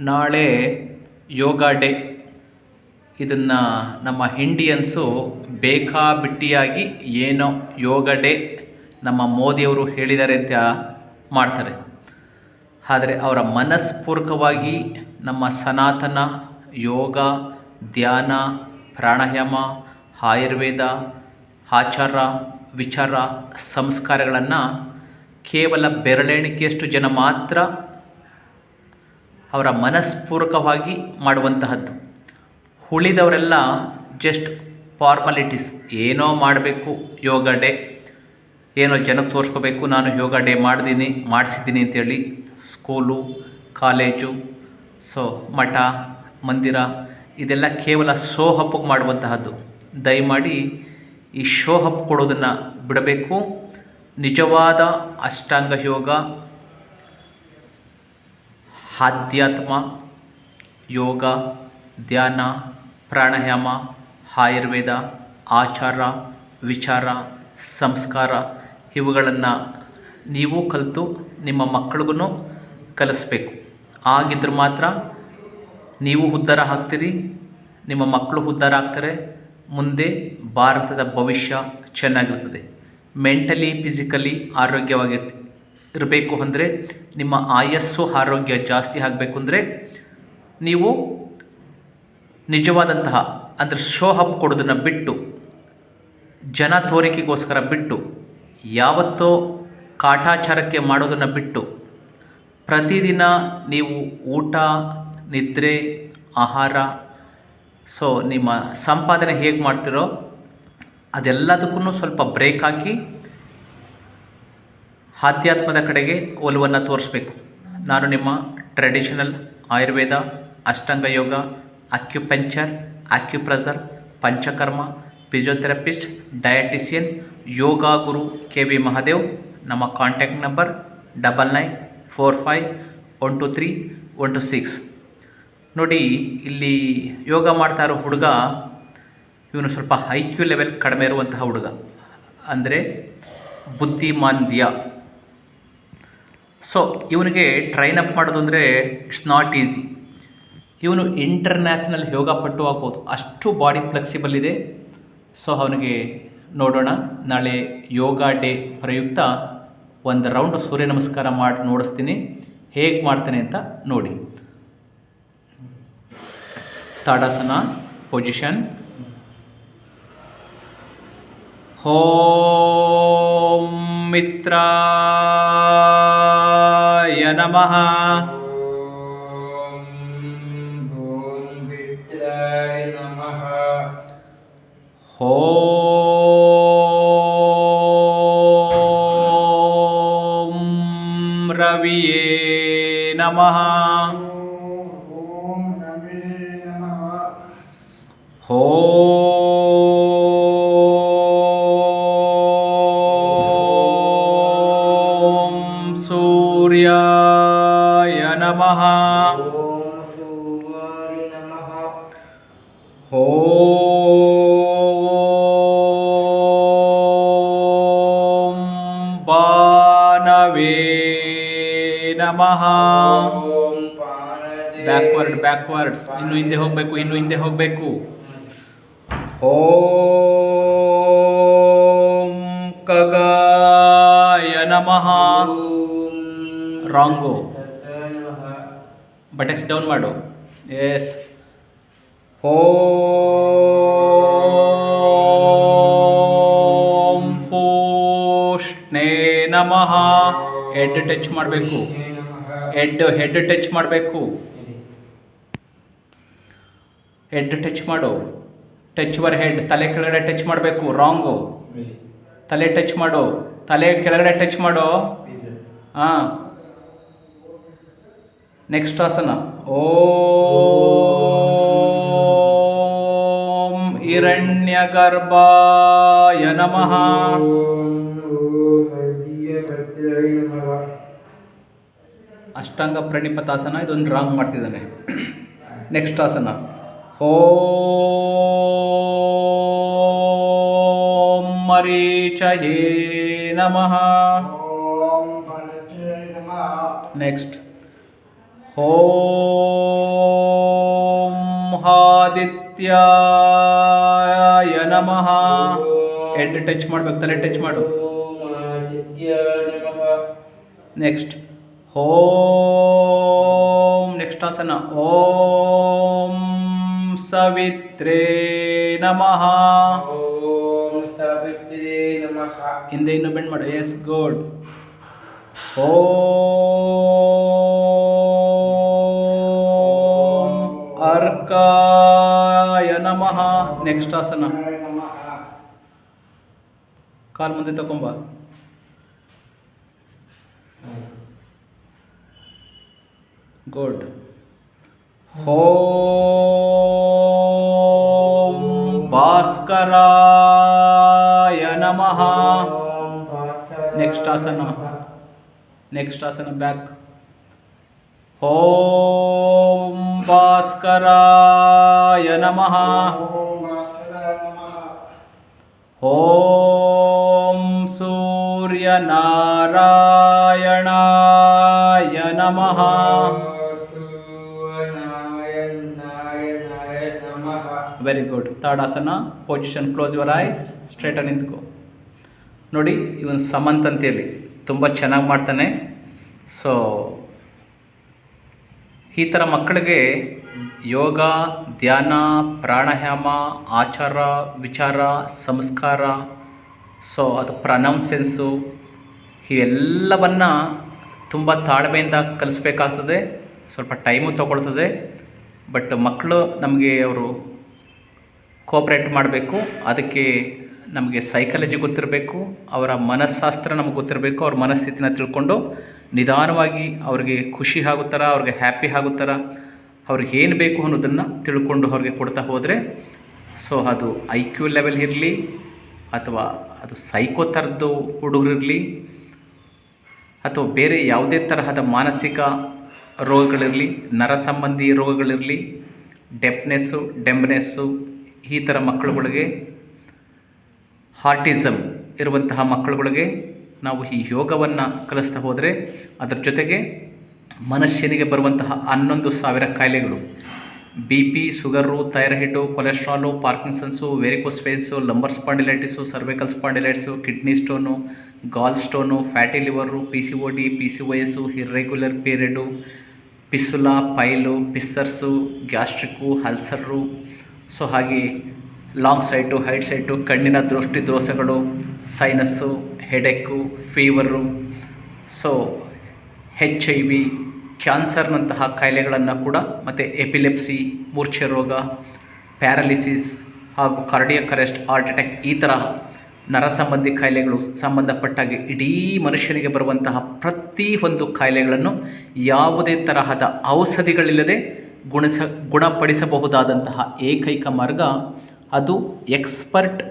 ನಾಳೆ ಯೋಗ ಡೇ. ಇದನ್ನು ನಮ್ಮ ಇಂಡಿಯನ್ಸು ಬೇಕಾಬಿಟ್ಟಿಯಾಗಿ ಏನೋ ಯೋಗ ಡೇ ನಮ್ಮ ಮೋದಿಯವರು ಹೇಳಿದ್ದಾರೆ ಅಂತ ಮಾಡ್ತಾರೆ. ಆದರೆ ಅವರ ಮನಸ್ಪೂರ್ವಕವಾಗಿ ನಮ್ಮ ಸನಾತನ ಯೋಗ, ಧ್ಯಾನ, ಪ್ರಾಣಾಯಾಮ, ಆಯುರ್ವೇದ, ಆಚಾರ, ವಿಚಾರ, ಸಂಸ್ಕಾರಗಳನ್ನು ಕೇವಲ ಬೆರಳೆಣಿಕೆಯಷ್ಟು ಜನ ಮಾತ್ರ ಅವರ ಮನಸ್ಪೂರ್ವಕವಾಗಿ ಮಾಡುವಂತಹದ್ದು. ಉಳಿದವರೆಲ್ಲ ಜಸ್ಟ್ ಫಾರ್ಮಾಲಿಟೀಸ್ ಏನೋ ಮಾಡಬೇಕು, ಯೋಗ ಡೇ. ಏನೋ ಜನಕ್ಕೆ ತೋರಿಸ್ಕೋಬೇಕು, ನಾನು ಯೋಗ ಡೇ ಮಾಡಿದ್ದೀನಿ ಮಾಡಿಸಿದ್ದೀನಿ ಅಂತೇಳಿ ಸ್ಕೂಲು ಕಾಲೇಜು ಸೊ ಮಠ, ಮಂದಿರ, ಇದೆಲ್ಲ ಕೇವಲ ಶೋ ಹಪ್ಪಿಗೆ ಮಾಡುವಂತಹದ್ದು. ದಯಮಾಡಿ ಈ ಶೋ ಹಪ್ ಕೊಡೋದನ್ನು ಬಿಡಬೇಕು. ನಿಜವಾದ ಅಷ್ಟಾಂಗ ಯೋಗ ಆಧ್ಯಾತ್ಮ ಯೋಗ, ಧ್ಯಾನ, ಪ್ರಾಣಾಯಾಮ, ಆಯುರ್ವೇದ, ಆಚಾರ, ವಿಚಾರ, ಸಂಸ್ಕಾರ ಇವುಗಳನ್ನು ನೀವು ಕಲಿತು ನಿಮ್ಮ ಮಕ್ಕಳಿಗೂ ಕಲಿಸ್ಬೇಕು. ಆಗಿದ್ರೆ ಮಾತ್ರ ನೀವು ಉದ್ಧಾರ ಆಗ್ತೀರಿ, ನಿಮ್ಮ ಮಕ್ಕಳು ಉದ್ಧಾರ ಆಗ್ತಾರೆ, ಮುಂದೆ ಭಾರತದ ಭವಿಷ್ಯ ಚೆನ್ನಾಗಿರ್ತದೆ. ಮೆಂಟಲಿ ಫಿಸಿಕಲಿ ಆರೋಗ್ಯವಾಗಿ ಇರಬೇಕು ಅಂದರೆ ನಿಮ್ಮ ಆಯಸ್ಸು ಆರೋಗ್ಯ ಜಾಸ್ತಿ ಆಗಬೇಕು ಅಂದರೆ ನೀವು ನಿಜವಾದಂತಹ ಅಂದರೆ ಶೋ ಹಬ್ ಕೊಡೋದನ್ನು ಬಿಟ್ಟು, ಜನ ತೋರಿಕೆಗೋಸ್ಕರ ಬಿಟ್ಟು, ಯಾವತ್ತೋ ಕಾಟಾಚಾರಕ್ಕೆ ಮಾಡೋದನ್ನು ಬಿಟ್ಟು, ಪ್ರತಿದಿನ ನೀವು ಊಟ, ನಿದ್ರೆ, ಆಹಾರ ಸೊ ನಿಮ್ಮ ಸಂಪಾದನೆ ಹೇಗೆ ಮಾಡ್ತಿರೋ ಅದೆಲ್ಲದಕ್ಕೂ ಸ್ವಲ್ಪ ಬ್ರೇಕ್ ಹಾಕಿ ಆಧ್ಯಾತ್ಮದ ಕಡೆಗೆ ಒಲವನ್ನು ತೋರಿಸ್ಬೇಕು. ನಾನು ನಿಮ್ಮ traditional Ayurveda, Ashtanga yoga acupuncture acupressure Panchakarma physiotherapist dietician yoga guru K V Mahadev. ನಮ್ಮ contact number double nine four five one two three one two six ನೋಡಿ, ಇಲ್ಲಿ ಯೋಗ ಮಾಡ್ತಾ ಇರೋ ಹುಡುಗ ಇವನು ಸ್ವಲ್ಪ ಐ ಕ್ಯೂ ಲೆವೆಲ್ ಕಡಿಮೆ ಇರುವಂತಹ ಹುಡುಗ. ಅಂದರೆ ಬುದ್ಧಿಮಾಂದ್ಯ. ಸೊ ಇವನಿಗೆ ಟ್ರೈನ್ ಅಪ್ ಮಾಡೋದು ಅಂದರೆ ಇಟ್ಸ್ ನಾಟ್ ಈಸಿ ಇವನು ಇಂಟರ್ನ್ಯಾಷನಲ್ ಯೋಗ ಪಟ್ಟು ಆಗ್ಬೋದು. ಅಷ್ಟು ಬಾಡಿ ಫ್ಲೆಕ್ಸಿಬಲ್ ಇದೆ. ಸೊ ಅವನಿಗೆ ನೋಡೋಣ. ನಾಳೆ ಯೋಗ ಡೇ ಪ್ರಯುಕ್ತ ಒಂದು ರೌಂಡ್ ಸೂರ್ಯ ನಮಸ್ಕಾರ ಮಾಡಿ, ನೋಡಿಸ್ತೀನಿ. ಹೇಗೆ ಮಾಡ್ತಾನೆ ಅಂತ ನೋಡಿ. ತಾಡಾಸನ ಪೊಸಿಷನ್ ಓಂ ಮಿತ್ರಾಯ ನಮಃ ಓಂ ವಿದ್ಯಾಯ ನಮಃ ಓಂ ಓಂ ಬಾನವೇ ನಮಃ ಬ್ಯಾಕ್ವರ್ಡ್ ಬ್ಯಾಕ್ವರ್ಡ್ಸ್ ಇನ್ನು ಹಿಂದೆ ಹೋಗಬೇಕು, ಇನ್ನು ಹಿಂದೆ ಹೋಗಬೇಕು. ಓಂ ಕಗಾಯ ನಮಃ। ರಾಂಗು ಬಟೆಕ್ಸ್ ಡೌನ್ ಮಾಡು. ಎಸ್ ಓಂ ಪೂಷ್ಣೇ ನಮಃ. ಹೆಡ್ ಟಚ್ ಮಾಡಬೇಕು. ಹೆಡ್ ಹೆಡ್ ಟಚ್ ಮಾಡಬೇಕು. ಹೆಡ್ ಟಚ್ ಮಾಡು. ಟಚ್ ವರ್ ಹೆಡ್ ತಲೆ ಕೆಳಗಡೆ ಟಚ್ ಮಾಡಬೇಕು. ರಾಂಗು ತಲೆ ಟಚ್ ಮಾಡು. ತಲೆ ಕೆಳಗಡೆ ಟಚ್ ಮಾಡು. ಹಾಂ. ನೆಕ್ಸ್ಟ್ ಆಸನ. ಓಂ ಹಿರಣ್ಯಗರ್ಭಾಯ ನಮಃ. ಅಷ್ಟಾಂಗ ಪ್ರಣಿಪತಾಸನ ಇದೊಂದು ರಾಂಗ್ ಮಾಡ್ತಿದ್ದಾನೆ. ನೆಕ್ಸ್ಟ್ ಆಸನ. ಓಂ ಮರೀಚಯೇ ನಮಃ. ನೆಕ್ಸ್ಟ್ ಓಂ ನಮಃ. ಹೆಡ್ ಟಚ್ ಮಾಡ್ಬೇಕು ತಲೆ ಟಚ್ ಮಾಡು. ನೆಕ್ಸ್ಟ್ ಓಂ. ನೆಕ್ಸ್ಟ್ ಆಸನ. ಓಂ ಸವಿತ್ರೇ ನಮಃ. ಓಂ ಸಾವಿತ್ರೇ ನಮಃ. ಹಿಂದೆ ಇನ್ನು ಬೆಂಡ್ ಮಾಡು. ಎಸ್ ಗುಡ್ ಓಂ. ಅರ್ಕಾಯ ನಮಃ. ನೆಕ್ಸ್ಟ್ ಆಸನ. ಕಾಲ್ ಮುಂದೆ ತಗೊಂಬ ಗುಡ್ ಓಂ ಭಾಸ್ಕರಾಯ ನಮಃ ಓಂ ಭಾಸ್ಕರಾಯ Next asana. ನಮಃ. ನೆಕ್ಸ್ಟ್ ಆಸನ ಬ್ಯಾಕ್ ಓಂ ಭಾಸ್ಕರಾಯ ನಮಃ ಓಂ ಭಾಸ್ಕರಾಯ ನಮಃ. ಓಂ ಸೂರ್ಯನಾರಾಯಣಾಯ ನಮಃ. Very good third asana position close your eyes ಸ್ಟ್ರೇಟಾಗಿ ನಿಂತ್ಕೋ ನೋಡಿ, ಇವನು ಸಮಂತ್ ಅಂತೇಳಿ ತುಂಬ ಚೆನ್ನಾಗಿ ಮಾಡ್ತಾನೆ. ಸೊ ಈ ಥರ ಮಕ್ಕಳಿಗೆ ಯೋಗ, ಧ್ಯಾನ, ಪ್ರಾಣಾಯಾಮ, ಆಚಾರ, ವಿಚಾರ, ಸಂಸ್ಕಾರ ಸೊ ಅದು ಪ್ರನೌನ್ಸೆನ್ಸು ಇವೆಲ್ಲವನ್ನು ತುಂಬ ತಾಳ್ಮೆಯಿಂದ ಕಲಿಸ್ಬೇಕಾಗ್ತದೆ. ಸ್ವಲ್ಪ ಟೈಮು ತಗೊಳ್ತದೆ. ಬಟ್ ಮಕ್ಕಳು ನಮಗೆ ಅವರು ಕೋಪ್ರೇಟ್ ಮಾಡಬೇಕು. ಅದಕ್ಕೆ ನಮಗೆ ಸೈಕಾಲಜಿ ಗೊತ್ತಿರಬೇಕು. ಅವರ ಮನಸ್ಸಾಸ್ತ್ರ ನಮಗೆ ಗೊತ್ತಿರಬೇಕು. ಅವ್ರ ಮನಸ್ಥಿತಿನ ತಿಳ್ಕೊಂಡು ನಿಧಾನವಾಗಿ ಅವ್ರಿಗೆ ಖುಷಿ ಆಗುತ್ತಾರ ಅವ್ರಿಗೆ ಹ್ಯಾಪಿ ಆಗೋ ಅವ್ರಿಗೆ ಏನು ಬೇಕು ಅನ್ನೋದನ್ನು ತಿಳ್ಕೊಂಡು ಅವ್ರಿಗೆ ಕೊಡ್ತಾ ಹೋದರೆ, ಸೊ ಅದು ಐ ಕ್ಯೂ ಲೆವೆಲ್ ಇರಲಿ ಅಥವಾ ಅದು ಸೈಕೋ ಥರದ್ದು ಹುಡುಗರಿರಲಿ ಅಥವಾ ಬೇರೆ ಯಾವುದೇ ತರಹದ ಮಾನಸಿಕ ರೋಗಗಳಿರಲಿ ನರ ಸಂಬಂಧಿ ರೋಗಗಳಿರಲಿ, ಡೆಪ್ನೆಸ್ಸು, ಡೆಂಬ್ನೆಸ್ಸು, ಈ ಥರ ಮಕ್ಕಳುಗಳಿಗೆ ಹಾರ್ಟಿಸಮ್ ಇರುವಂತಹ ಮಕ್ಕಳುಗಳಿಗೆ ನಾವು ಈ ಯೋಗವನ್ನು ಕಲಿಸ್ತಾ ಹೋದರೆ ಅದರ ಜೊತೆಗೆ ಮನುಷ್ಯನಿಗೆ ಬರುವಂತಹ ಹನ್ನೊಂದು ಸಾವಿರ ಕಾಯಿಲೆಗಳು. B P sugar thyroid, cholesterol, Parkinson's varicose veins lumbar spondylitis, cervical spondylitis, kidney stone gall stone fatty liver P C O D P C ವಯಸ್ಸು irregular period fistula piles fissures gastric ulcer so ಹಾಗೆ long sight height sight ಕಣ್ಣಿನ ದೃಷ್ಟಿ ದೋಷಗಳು sinus headache fever so H I V ಕ್ಯಾನ್ಸರ್ನಂತಹ ಕಾಯಿಲೆಗಳನ್ನು ಕೂಡ ಮತ್ತು epilepsy ಮೂರ್ಛೆ ರೋಗ ಪ್ಯಾರಾಲಿಸಿಸ್ ಹಾಗೂ ಕಾರ್ಡಿಯಕ್ ಅರೆಸ್ಟ್ ಹಾರ್ಟ್ ಅಟ್ಯಾಕ್ ಈ ತರಹ ನರ ಸಂಬಂಧಿ ಕಾಯಿಲೆಗಳು ಸಂಬಂಧಪಟ್ಟಾಗೆ ಇಡೀ ಮನುಷ್ಯನಿಗೆ ಬರುವಂತಹ ಪ್ರತಿ ಒಂದು ಕಾಯಿಲೆಗಳನ್ನು ಯಾವುದೇ ತರಹದ ಔಷಧಿಗಳಿಲ್ಲದೆ ಗುಣಿಸ, ಗುಣಪಡಿಸಬಹುದಾದಂತಹ ಏಕೈಕ ಮಾರ್ಗ ಅದು ಎಕ್ಸ್ಪರ್ಟ್,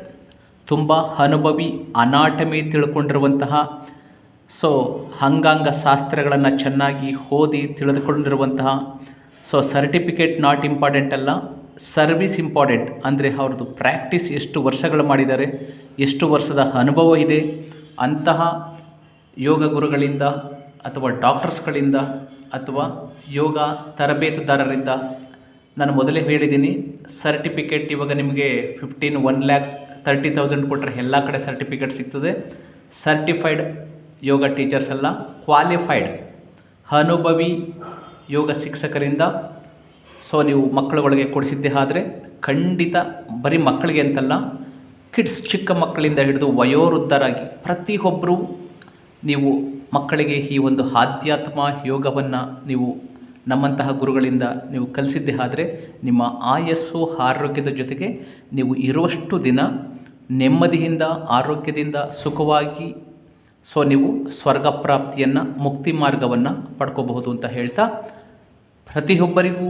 ತುಂಬ ಅನುಭವಿ, ಅನಾಟಮಿ ತಿಳ್ಕೊಂಡಿರುವಂತಹ, ಸೊ ಅಂಗಾಂಗ ಶಾಸ್ತ್ರಗಳನ್ನು ಚೆನ್ನಾಗಿ ಓದಿ ತಿಳಿದುಕೊಂಡಿರುವಂತಹ, ಸೊ ಸರ್ಟಿಫಿಕೇಟ್ ನಾಟ್ ಇಂಪಾರ್ಟೆಂಟ್ ಅಲ್ಲ. ಸರ್ವಿಸ್ ಇಂಪಾರ್ಟೆಂಟ್ ಅಂದರೆ ಅವ್ರದ್ದು ಪ್ರಾಕ್ಟೀಸ್ ಎಷ್ಟು ವರ್ಷಗಳು ಮಾಡಿದ್ದಾರೆ, ಎಷ್ಟು ವರ್ಷದ ಅನುಭವ ಇದೆ, ಅಂತಹ ಯೋಗ ಗುರುಗಳಿಂದ ಅಥವಾ ಡಾಕ್ಟರ್ಸ್ಗಳಿಂದ ಅಥವಾ ಯೋಗ ತರಬೇತುದಾರರಿಂದ ನಾನು ಮೊದಲೇ ಹೇಳಿದ್ದೀನಿ ಸರ್ಟಿಫಿಕೇಟ್ ಇವಾಗ ನಿಮಗೆ fifteen one lakhs thirty thousand ಕೊಟ್ಟರೆ ಎಲ್ಲ ಕಡೆ ಸರ್ಟಿಫಿಕೇಟ್ ಸಿಗ್ತದೆ. ಸರ್ಟಿಫೈಡ್ ಯೋಗ ಟೀಚರ್ಸ್ ಎಲ್ಲ ಕ್ವಾಲಿಫೈಡ್ ಅನುಭವಿ ಯೋಗ ಶಿಕ್ಷಕರಿಂದ ಸೊ ನೀವು ಮಕ್ಕಳುಗಳಿಗೆ ಕೊಡಿಸಿದ್ದೇ ಆದರೆ ಖಂಡಿತ ಬರೀ ಮಕ್ಕಳಿಗೆ ಅಂತಲ್ಲ ಕಿಡ್ಸ್ ಚಿಕ್ಕ ಮಕ್ಕಳಿಂದ ಹಿಡಿದು ವಯೋವೃದ್ಧರಾಗಿ ಪ್ರತಿಯೊಬ್ಬರೂ ನೀವು ಮಕ್ಕಳಿಗೆ ಈ ಒಂದು ಆಧ್ಯಾತ್ಮ ಯೋಗವನ್ನು ನೀವು ನಮ್ಮಂತಹ ಗುರುಗಳಿಂದ ನೀವು ಕಲಿಸಿದ್ದೇ ಆದರೆ ನಿಮ್ಮ ಆಯಸ್ಸು ಆರೋಗ್ಯದ ಜೊತೆಗೆ ನೀವು ಇರುವಷ್ಟು ದಿನ ನೆಮ್ಮದಿಯಿಂದ, ಆರೋಗ್ಯದಿಂದ ಸುಖವಾಗಿ ಸೊ ನೀವು ಸ್ವರ್ಗ ಪ್ರಾಪ್ತಿಯನ್ನು, ಮುಕ್ತಿ ಮಾರ್ಗವನ್ನು ಪಡ್ಕೋಬಹುದು ಅಂತ ಹೇಳ್ತಾ ಪ್ರತಿಯೊಬ್ಬರಿಗೂ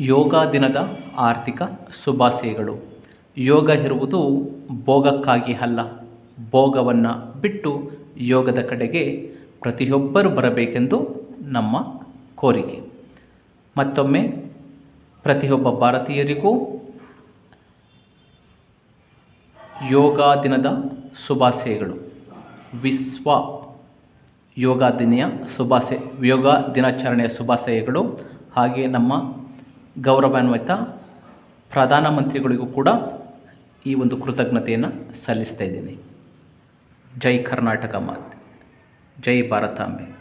ಯೋಗ ದಿನದ ಆರ್ಥಿಕ ಶುಭಾಶಯಗಳು. ಯೋಗ ಇರುವುದು ಭೋಗಕ್ಕಾಗಿ ಅಲ್ಲ, ಭೋಗವನ್ನು ಬಿಟ್ಟು ಯೋಗದ ಕಡೆಗೆ ಪ್ರತಿಯೊಬ್ಬರು ಬರಬೇಕೆಂದು ನಮ್ಮ ಕೋರಿಕೆ. ಮತ್ತೊಮ್ಮೆ, ಪ್ರತಿಯೊಬ್ಬ ಭಾರತೀಯರಿಗೂ ಯೋಗ ದಿನದ ಶುಭಾಶಯಗಳು. ವಿಶ್ವ ಯೋಗ ದಿನೆಯ ಶುಭಾಶಯ, ಯೋಗ ದಿನಾಚರಣೆಯ ಶುಭಾಶಯಗಳು ಹಾಗೆ ನಮ್ಮ ಗೌರವಾನ್ವಿತ ಪ್ರಧಾನಮಂತ್ರಿಗಳಿಗೂ ಕೂಡ ಈ ಒಂದು ಕೃತಜ್ಞತೆಯನ್ನು ಸಲ್ಲಿಸ್ತಾ ಇದ್ದೀನಿ. ಜೈ ಕರ್ನಾಟಕ ಮಾತೆ ಜೈ ಭಾರತಾಂಬೆ